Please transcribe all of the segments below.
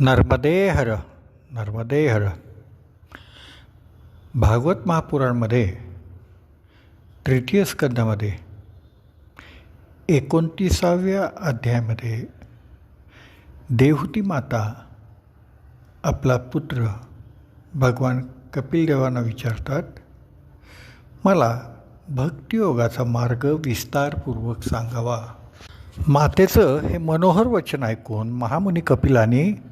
नर्मदे हर नर्मदे हर भागवत महापुराणमध्ये तृतीय स्कंदामध्ये एकोणतीसाव्या अध्यायामध्ये देवहूती माता आपला पुत्र भगवान कपिल देवांना विचारतात मला भक्तियोगाचा मार्ग विस्तारपूर्वक सांगावा. मातेचं हे मनोहर वचन ऐकून महामुनी कपिलाने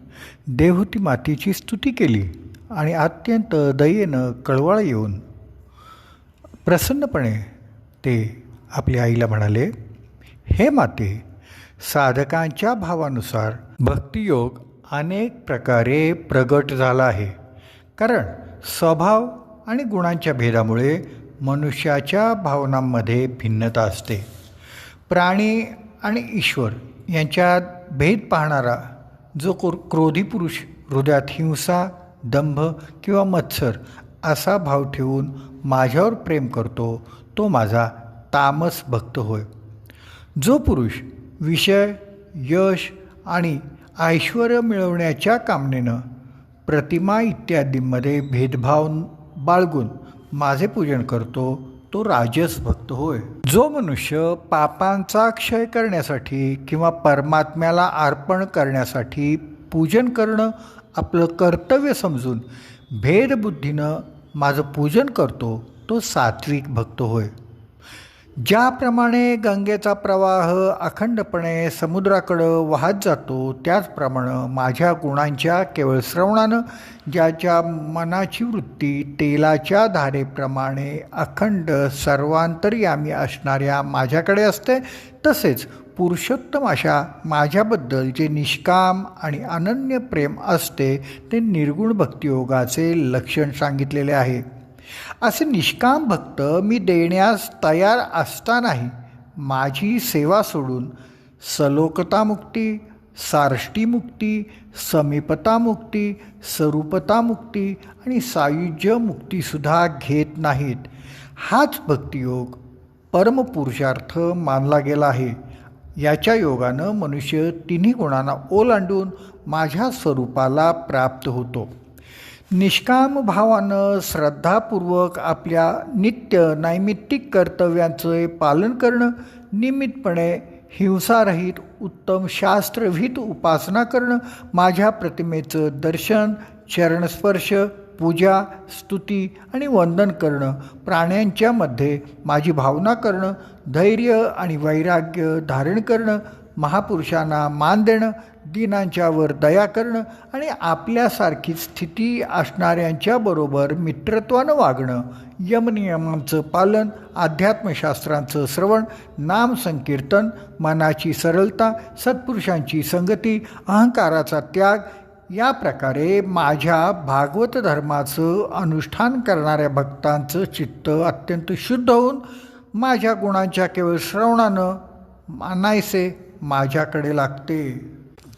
देवहूती मातेची स्तुती केली आणि अत्यंत दयेनं कळवळ येऊन प्रसन्नपणे ते आपल्या आईला म्हणाले हे माते साधकांच्या भावानुसार भक्तियोग अनेक प्रकारे प्रगट झाला आहे. कारण स्वभाव आणि गुणांच्या भेदामुळे मनुष्याच्या भावनांमध्ये भिन्नता असते. प्राणी आणि ईश्वर यांच्यात भेद पाहणारा जो क्रो क्रोधी पुरुष हृदयात हिंसा दंभ किंवा मत्सर असा भाव ठेवून माझ्यावर प्रेम करतो तो माझा तामस भक्त होय. जो पुरुष विषय यश आणि ऐश्वर मिळवण्याच्या कामनेनं प्रतिमा इत्यादींमध्ये भेदभाव बाळगून माझे पूजन करतो तो राजस भक्त होय. जो मनुष्य पापांचा क्षय करण्यासाठी किंवा परमात्म्याला अर्पण करण्यासाठी पूजन करणं आपलं कर्तव्य समजून भेदबुद्धीनं माझं पूजन करतो तो सात्विक भक्त होय. ज्याप्रमाणे गंगेचा प्रवाह अखंडपणे समुद्राकडं वाहत जातो त्याचप्रमाणे माझ्या गुणांच्या केवळ श्रवणानं ज्याच्या मनाची वृत्ती तेलाच्या धारेप्रमाणे अखंड सर्वांतरयामी असणाऱ्या माझ्याकडे असते तसेच पुरुषोत्तम अशा माझ्याबद्दल जे निष्काम आणि अनन्य प्रेम असते ते निर्गुण भक्तियोगाचे लक्षण सांगितलेले आहे. असे निष्काम भक्त मी देण्यास तयार असतानाही माझी सेवा सोडून सलोकतामुक्ती सारष्टीमुक्ती समीपतामुक्ती स्वरूपतामुक्ती आणि सायुज्य मुक्तीसुद्धा घेत नाहीत. हाच भक्तियोग परमपुरुषार्थ मानला गेला आहे. याच्या योगानं मनुष्य तिन्ही गुणांना ओलांडून माझ्या स्वरूपाला प्राप्त होतो. निष्काम भावानं श्रद्धापूर्वक आपल्या नित्य नैमित्तिक कर्तव्यांचे पालन करणं नियमितपणे हिंसारहित उत्तम शास्त्रविहित उपासना करणं माझ्या प्रतिमेचं दर्शन चरणस्पर्श पूजा स्तुती आणि वंदन करणं प्राण्यांच्यामध्ये माझी भावना करणं धैर्य आणि वैराग्य धारण करणं महापुरुषांना मान देणं दिनांच्यावर दया करणं आणि आपल्यासारखी स्थिती असणाऱ्यांच्याबरोबर मित्रत्वानं वागणं. यमनियमांचं पालन अध्यात्मशास्त्रांचं श्रवण नामसंकीर्तन मनाची सरलता सत्पुरुषांची संगती अहंकाराचा त्याग या प्रकारे माझ्या भागवत धर्माचं अनुष्ठान करणाऱ्या भक्तांचं चित्त अत्यंत शुद्ध होऊन माझ्या गुणांच्या केवळ श्रवणानं मानायसे माझ्याकडे लागते.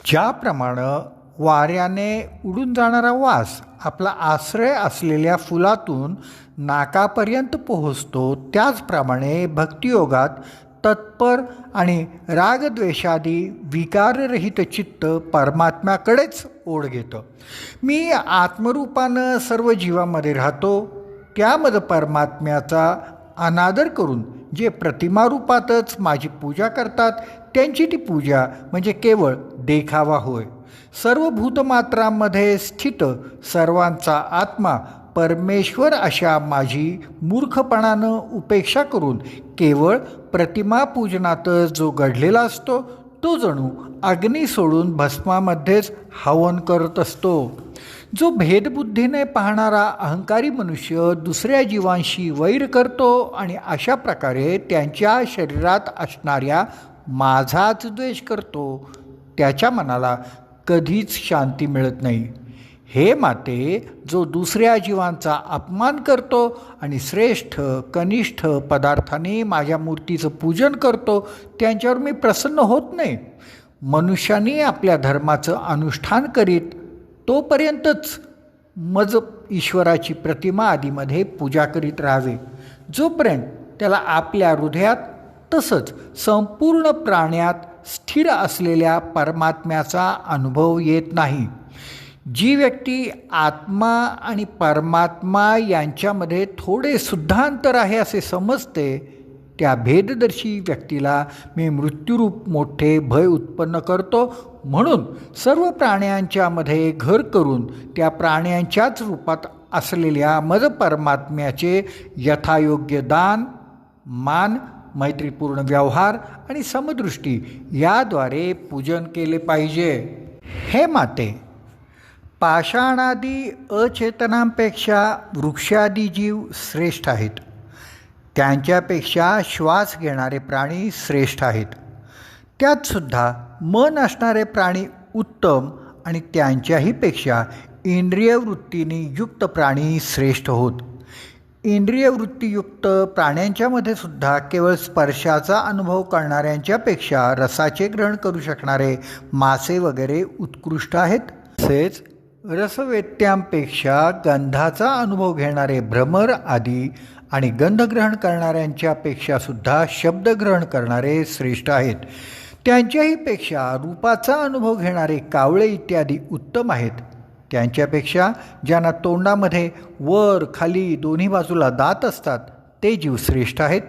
ज्याप्रमाणं वाऱ्याने उडून जाणारा वास आपला आश्रय असलेल्या फुलातून नाकापर्यंत पोहोचतो त्याचप्रमाणे भक्तियोगात तत्पर आणि रागद्वेषादी विकाररहित चित्त परमात्म्याकडेच ओढ घेतं. मी आत्मरूपानं सर्व जीवामध्ये राहतो त्यामध्ये परमात्म्याचा अनादर करून जे प्रतिमारूपातच माझी पूजा करतात त्यांची ती पूजा म्हणजे केवळ देखावा होय. सर्व भूतमात्रांमध्ये स्थित सर्वांचा आत्मा परमेश्वर अशा माझी मूर्खपणानं उपेक्षा करून केवळ प्रतिमा पूजनातच जो घडलेला असतो तो जणू अग्नी सोडून भस्मामध्येच हवन करत असतो. जो भेदबुद्धीने पाहणारा अहंकारी मनुष्य दुसऱ्या जीवांशी वैर करतो आणि अशा प्रकारे त्यांच्या शरीरात असणाऱ्या माझाच द्वेष करतो त्याच्या मनाला कधीच शांती मिळत नाही. हे माते जो दुसऱ्या जीवांचा अपमान करतो आणि श्रेष्ठ कनिष्ठ पदार्थाने माझ्या मूर्तीचं पूजन करतो त्यांच्यावर मी प्रसन्न होत नाही. मनुष्याने आपल्या धर्माचं अनुष्ठान करीत तोपर्यंतच मज ईश्वराची प्रतिमा आदीमध्ये पूजा करीत राहावे. जोपर्यंत त्याला आपल्या हृदयात तसंच संपूर्ण प्राण्यात स्थिर असलेल्या परमात्म्याचा अनुभव येत नाही. जी व्यक्ती आत्मा आणि परमात्मा यांच्यामध्ये थोडे सुद्धा अंतर आहे असे समजते त्या भेददर्शी व्यक्तीला मी मृत्यूरूप मोठे भय उत्पन्न करतो. म्हणून सर्व प्राण्यांच्यामध्ये घर करून त्या प्राण्यांच्याच रूपात असलेल्या मज परमात्म्याचे यथायोग्य दान मान मैत्रीपूर्ण व्यवहार आणि समदृष्टी याद्वारे पूजन केले पाहिजे. हे माते पाषाणादी अचेतनांपेक्षा वृक्षादी जीव श्रेष्ठ आहेत. त्यांच्यापेक्षा श्वास घेणारे प्राणी श्रेष्ठ आहेत. त्यातसुद्धा मन असणारे प्राणी उत्तम आणि त्यांच्याहीपेक्षा इंद्रियवृत्तीने युक्त प्राणी श्रेष्ठ होत. इंद्रिय वृत्तीयुक्त प्राण्यांच्यामध्ये सुद्धा केवळ स्पर्शाचा अनुभव करणाऱ्यांच्यापेक्षा रसाचे ग्रहण करू शकणारे मासे वगैरे उत्कृष्ट आहेत. तसेच रसवेत्यांपेक्षा गंधाचा अनुभव घेणारे भ्रमर आदी आणि गंधग्रहण करणाऱ्यांच्यापेक्षा सुद्धा शब्दग्रहण करणारे श्रेष्ठ आहेत. त्यांच्याहीपेक्षा रूपाचा अनुभव घेणारे कावळे इत्यादी उत्तम आहेत. त्यांच्यापेक्षा ज्यांना तोंडामध्ये वर खाली दोन्ही बाजूला दात असतात ते जीव श्रेष्ठ आहेत.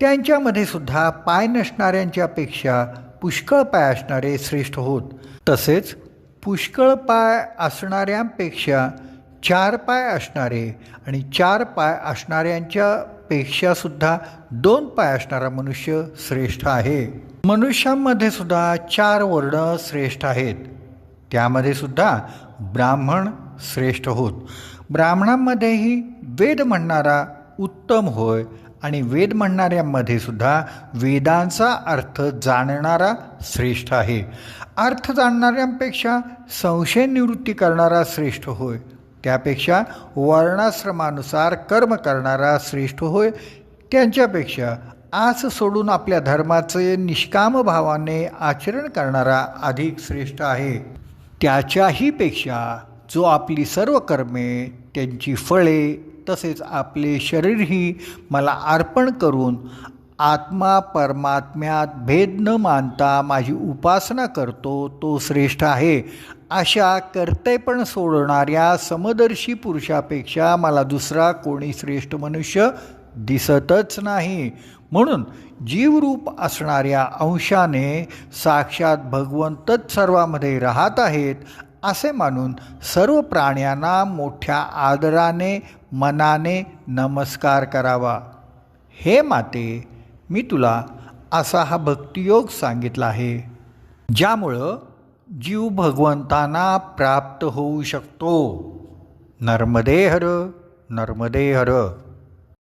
त्यांच्यामध्ये सुद्धा पाय नसणाऱ्यांच्यापेक्षा पुष्कळ पाय असणारे श्रेष्ठ होत. तसेच पुष्कळ पाय असणाऱ्यांपेक्षा चार पाय असणारे आणि चार पाय असणाऱ्यांच्या पेक्षासुद्धा दोन पाय असणारा मनुष्य श्रेष्ठ आहे. मनुष्यांमध्ये सुद्धा चार वर्ण श्रेष्ठ आहेत. त्यामध्ये सुद्धा ब्राह्मण श्रेष्ठ होत. ब्राह्मणांमध्येही वेद म्हणणारा उत्तम होय आणि वेद म्हणणाऱ्यांमध्ये सुद्धा वेदांचा अर्थ जाणणारा श्रेष्ठ आहे. अर्थ जाणणाऱ्यांपेक्षा संशय निवृत्ती करणारा श्रेष्ठ होय. त्यापेक्षा वर्णाश्रमानुसार कर्म करणारा श्रेष्ठ होय. त्यांच्यापेक्षा आस सोडून आपल्या धर्माचे निष्काम भावाने आचरण करणारा अधिक श्रेष्ठ आहे. त्याच्याहीपेक्षा जो आपली सर्व कर्मे त्यांची फळे तसेच आपले शरीरही मला अर्पण करून आत्मा परमात्म्यात भेद न मानता माझी उपासना करतो तो श्रेष्ठ आहे. अशा कर्तेपण सोडणाऱ्या समदर्शी पुरुषापेक्षा मला दुसरा कोणी श्रेष्ठ मनुष्य दिसतच नाही. म्हणून जीवरूप असणाऱ्या अंशाने साक्षात भगवंतच सर्वामध्ये राहत आहेत असे मानून सर्व प्राण्यांना मोठ्या आदराने मनाने नमस्कार करावा. हे माते मी तुला असा हा भक्तियोग सांगितला आहे ज्यामुळं जीव भगवंतांना प्राप्त होऊ शकतो. नर्मदे हर नर्मदे हर.